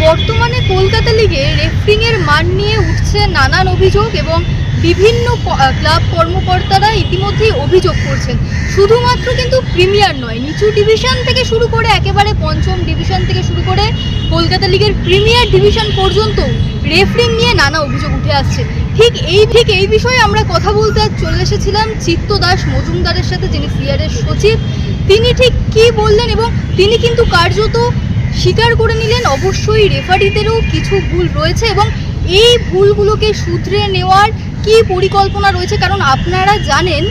বর্তমানে কলকাতা লিগে রেফারিং এর মান নিয়ে উঠছে নানান অভিযোগ এবং বিভিন্ন ক্লাব কর্মকর্তারা ইতিমধ্যেই অভিযোগ করছেন। শুধুমাত্র কিন্তু প্রিমিয়ার নয়, নিচু ডিভিশন থেকে শুরু করে একেবারে পঞ্চম ডিভিশন থেকে শুরু করে কলকাতা লিগের প্রিমিয়ার ডিভিশন পর্যন্ত রেফারিং নিয়ে নানা অভিযোগ উঠে আসছে। ঠিক এই ঠিক এই বিষয়ে আমরা কথা বলতে চলে এসেছিলাম চিত্ত দাস মজুমদারের সাথে, যিনি সিআরের সচিব। তিনি ঠিক কি বললেন এবং তিনি কিন্তু কার্যত স্বীকার করে নিলেন, অবশ্যই রেফারিদেরও কিছু ভুল রয়েছে এবং এই ভুলগুলোকে শুধরে নেওয়ার কি পরিকল্পনা রয়েছে? কারণ আপনারা জানেন,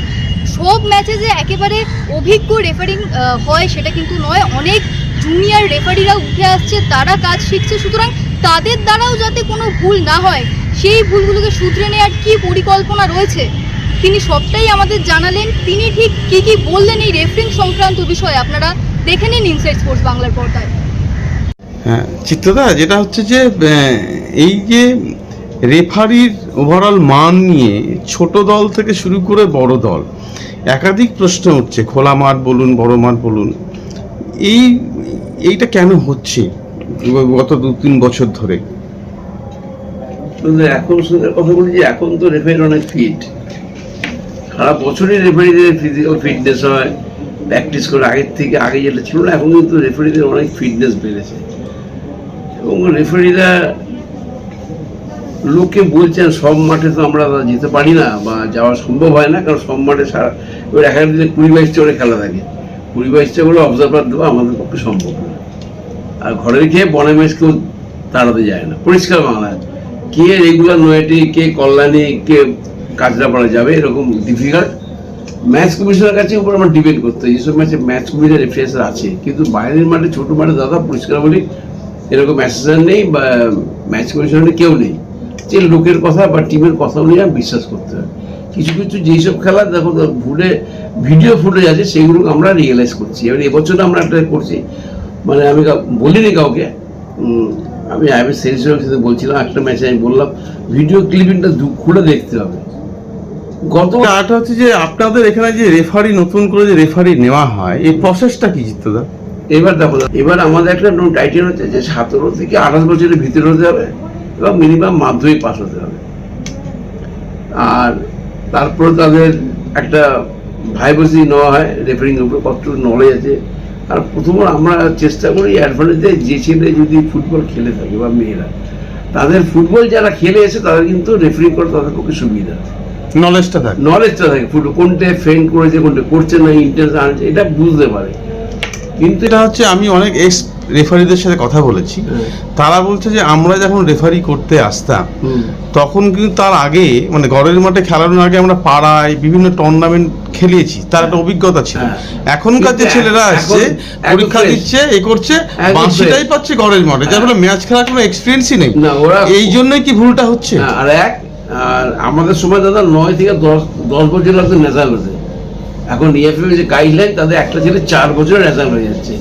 সব ম্যাচে যে একেবারে অভিজ্ঞ রেফারিং হয় সেটা কিন্তু নয়। অনেক জুনিয়র রেফারিরা উঠে আসছে, তারা কাজ শিখছে। সুতরাং তাদের দ্বারাও যাতে কোনো ভুল না হয়, সেই ভুলগুলোকে শুধরে নেওয়ার কি পরিকল্পনা রয়েছে? তিনি সবটাই আমাদের জানালেন। তিনি ঠিক কি কি বললেন এই রেফারিং সংক্রান্ত বিষয়ে? আপনারা দেখে নিন ইনসাইড স্পোর্টস বাংলার পর্দায়। হ্যাঁ চিত্রদা, যেটা হচ্ছে যে এই যে রেফারির ওভারঅল মান নিয়ে ছোট দল থেকে শুরু করে বড় দল, একাধিক প্রশ্ন উঠছে, খোলা মাঠ বলুন, বড় মাঠ বলুন, এই, এইটা কেন হচ্ছে গত দু তিন বছর ধরে? এখন কথা বলি যে, এখন তো রেফারি অনেক ফিট সারা বছরই রেফারিদের ফিজিক্যাল ফিটনেস হয় প্র্যাকটিস করে, আগের থেকে, আগে যেটা ছিল না, এখন কিন্তু রেফারিদের অনেক ফিটনেস বেড়েছে। এবং রেফারিরা লোকে বলছেন, সব মাঠে তো আমরা যেতে পারি না বা যাওয়া সম্ভব হয় না, কারণ সব মাঠে সারা, এবার এক দিনে কুড়ি বাইশটা করে খেলা থাকে। কুড়ি বাইশটা করে অবজারভার দেওয়া আমাদের পক্ষে সম্ভব না। আর ঘরের খেয়ে বনে ম্যাচ কেউ তাড়াতে যায় না। পরিষ্কার বাংলায় কে রেগুলার নয়টি কে কল্যাণী, কে কাজরাপাড়া যাবে, এরকম ডিফিকাল্ট ম্যাচ কমিশনের কাছে উপর আমার ডিপেন্ড করতে হয়। যেসব ম্যাচে ম্যাচ কমিশনের রেফারেন্সার আছে, কিন্তু বাইরের মাঠে ছোট মাঠে দাদা, পরিষ্কার বলি এরকম অ্যাসিস্ট্যান্ট নেই বা ম্যাচ কমিশনারে কেউ নেই। যে লোকের কথা বা টিমের কথা অনুযায়ী বিশ্বাস করতে হয় কিছু কিছু যেসব খেলা, দেখো ভুলে ভিডিও ফুটেজ আছে, সেগুলো আমরা রিয়েলাইজ করছি। এবার এবছর আমরা একটা করছি। মানে আমি বলিনি কাউকে। আমি আমি সেরিসের সাথে বলছিলাম, একটা ম্যাচে আমি বললাম ভিডিও ক্লিপিংটা খুলে দেখতে হবে। গত আরটা হচ্ছে যে আপনাদের এখানে যে রেফারি নতুন করে যে রেফারি নেওয়া হয়, এই প্রসেসটা কি চিত্তদা এবার দেখো এবার আমাদের একটা টাইটেল হচ্ছে যে সতেরো থেকে আঠাশ বছরের ভিতরে হতে হবে এবং মিনিমাম মাধ্যমিক পাস হতে হবে। আর তারপর তাদের একটা ভাইবসি নেওয়া হয় রেফারিং উপরে কত নলেজ আছে। আর প্রথমত আমরা চেষ্টা করি অ্যাডভান্টেজে যে ছেলে যদি ফুটবল খেলে থাকে বা মেয়েরা। তাদের ফুটবল যারা খেলে এসে তাদের কিন্তু রেফারিং করা তাদের পক্ষে সুবিধা আছে। নলেজটা থাকে। নলেজটা থাকে। ফুটবল কোনটা ফেন্ট করেছে কোনটা করছে না ইন্টারেস্ট আনছে এটা বুঝতে পারে। কিন্তু এটা হচ্ছে আমি অনেক এক্স রেফারিদের সাথে কথা বলেছি। তারা বলছে যে আমরা যখন রেফারি করতে আসতাম তখন কিন্তু তার আগে মানে ঘরের মাঠে খেলানোর আগে আমরা পাড়ায় বিভিন্ন টুর্নামেন্ট খেলিয়েছি। তার একটা অভিজ্ঞতা ছিল। হ্যাঁ। এখনকার যে ছেলেরা আসছে পরীক্ষা। দিচ্ছে এ করছে বাঁশিটাই পাচ্ছে ঘরের মাঠে। যার ফলে ম্যাচ খেলার কোনো এক্সপিরিয়েন্সই নেই। এই জন্যই কি ভুলটা হচ্ছে? হ্যাঁ, আর এক আর আমাদের সময় দাদা নয় থেকে দশ দশ বছর লাগতো রেজাল্ট হতে এখন ইএফএ যে গাইডলাইন তাদের একটা ছেলে চার বছরের রেজাল্ট হয়ে যাচ্ছে।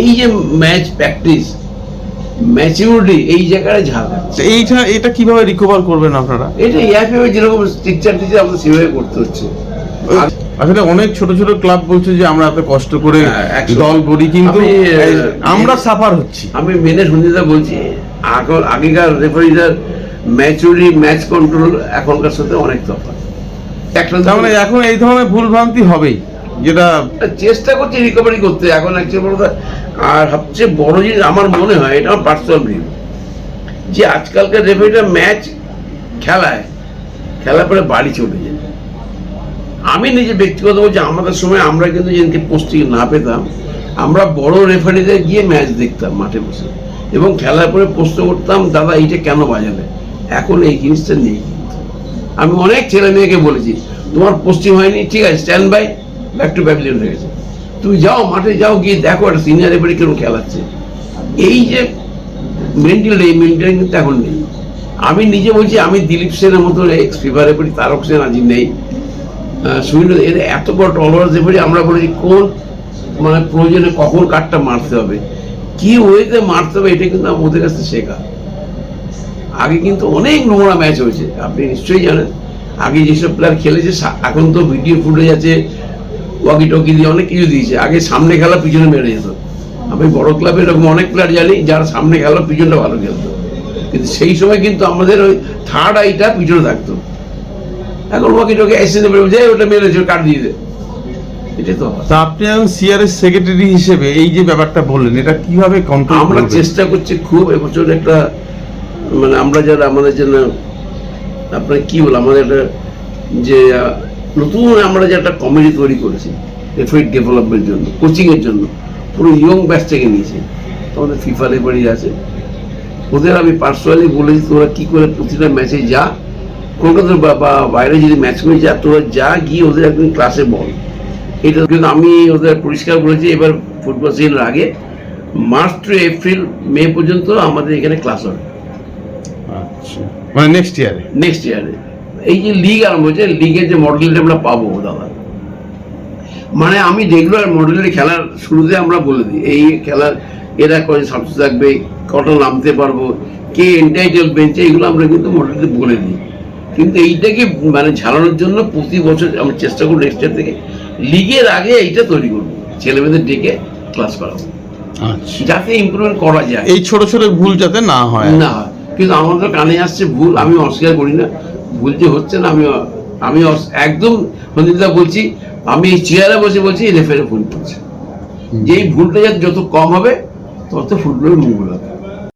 এই যে ম্যাচ প্র্যাকটিস ম্যাচিউরিটি এই জায়গায় ঝাল এইটা এটা কীভাবে রিকভার করবেন আপনারা? এটা ইএফএ যেরকম টিচার টিচার আমাদের সেভাবে করতে হচ্ছে। আসলে অনেক ছোট ছোট ক্লাব বলছে যে আমরা এত কষ্ট করে হ্যাঁ। দল গড়ি কিন্তু আমরা সাফার হচ্ছি। আমি মেনে সঞ্জিতা বলছি আগেকার রেফারিদের ম্যাচুরি ম্যাচ কন্ট্রোল এখনকার সাথে অনেক তফাৎ। একটা তার মানে এখন এই ধরনের ভুল ভ্রান্তি হবেই যেটা চেষ্টা করছি রিকভারি করতে এখন অ্যাকচুয়ালি বড় কথা। আর সবচেয়ে বড় জিনিস আমার মনে হয় এটা আমার পার্সোনাল ভিউ যে আজকালকার রেফারিটা ম্যাচ খেলায় খেলার পরে বাড়ি চলে যায়। আমি নিজে ব্যক্তিগত বলছি আমাদের সময় আমরা কিন্তু যেদিনকে পোস্টিং না পেতাম আমরা বড় রেফারিদের গিয়ে ম্যাচ দেখতাম মাঠে বসে। এবং খেলার পরে প্রশ্ন করতাম দাদা এইটা কেন বাজালে? এখন এই জিনিসটা নেই। আমি অনেক ছেলে মেয়েকে বলেছি, তোমার পোস্টিং হয়নি, ঠিক আছে stand by back to pavilion হয়ে গেছে। তুমি যাও, মাঠে যাও, গিয়ে দেখো একটা সিনিয়র রেফারি কেন খেলাচ্ছে। এই যে মেন্টাল এই মেন্টাল কিন্তু এখন নেই। আমি নিজে বলছি, আমি দিলীপ সেনের মতো ex FIFA referee Tarak Sen আজি নেই। সুনীল এদের এত বড় টলার রেফারি আমরা বলেছি, কোন মানে প্রয়োজনে কখন কাঠটা মারতে হবে? কি ওয়েতে মারতে হবে, এটা কিন্তু আমার ওদের কাছে শেখা। আগে কিন্তু অনেক নোংরা ম্যাচ হয়েছে। আপনি নিশ্চয়ই জানেন। আগে যেসব প্লেয়ার খেলেছে এখন তো ভিডিও ফুটেজ আছে ওয়াকি টকি দিয়ে অনেক কিছু দিয়েছে। আগে সামনে খেলা পিছনে মেরে যেত। আমি বড় ক্লাবে এরকম অনেক প্লেয়ার জানি যারা সামনে খেলো পিছনটা ভালো খেলতো। কিন্তু সেই সময় কিন্তু আমাদের ওই থার্ড আইটা পিছনে থাকতো। এখন ওয়াকি টোকে এসে যে ওটা মেরেছে কাট দিয়ে দে। এটা তো তা আপনি এখন সিআরএস সেক্রেটারি হিসেবে এই যে ব্যাপারটা বললেন এটা কীভাবে কন্ট্রোল আমরা চেষ্টা করছি খুব এবছর একটা মানে আমরা যারা আমাদের জন্য, আপনার কি বল, আমাদের একটা যে, নতুন আমরা যে একটা কমিটি তৈরি করেছি এফেক্ট ডেভেলপমেন্টের জন্য কোচিংয়ের জন্য, পুরো ইয়ং ব্যাচটাকে নিয়েছে। আমাদের ফিফা রেফারি আছে। ওদের আমি পার্সোনালি বলেছি, তোরা কী করে প্রতিটা ম্যাচে যা, কলকাতার বা বাইরে যদি ম্যাচ করে যা, তোরা যা গিয়ে ওদের একদিন ক্লাসে বল। এটা কিন্তু আমি ওদের পরিষ্কার বলেছি, এবার ফুটবল সিজনের আগে, মার্চ টু এপ্রিল, মে পর্যন্ত আমাদের এখানে ক্লাস হবে। মানে নেক্সট ইয়ারে নেক্সট ইয়ারে এই যে লিগ আরম্ভ লিগের যে মডেলটা আমরা পাবো দাদা। মানে আমি রেগুলার মডেলের খেলার শুরুতে আমরা বলে দিই এই খেলার এরা থাকবে কটা নামতে পারব কে এন্টাইটেল বেঞ্চে এগুলো আমরা কিন্তু মডেলতে বলে দিই। কিন্তু এইটাকে মানে ঝালানোর জন্য প্রতি বছর আমরা চেষ্টা করব নেক্সট ইয়ার থেকে লিগের আগে এইটা তৈরি করব ছেলেমেয়েদের ডেকে ক্লাস করাবো। আচ্ছা। যাতে ইমপ্রুভমেন্ট করা যায়। এই ছোট ছোট ভুল যাতে না হয়। না কিন্তু আমার তো কানে আসছে ভুল আমি অস্বীকার করি না। ভুল যে হচ্ছে না আমি আমি একদম সন্দীপদা বলছি আমি এই চেয়ারে বসে বলছি রেফারে ভুল করছে। যে এই ভুলটা যত কম হবে তত ফুটবলের মঙ্গল হবে।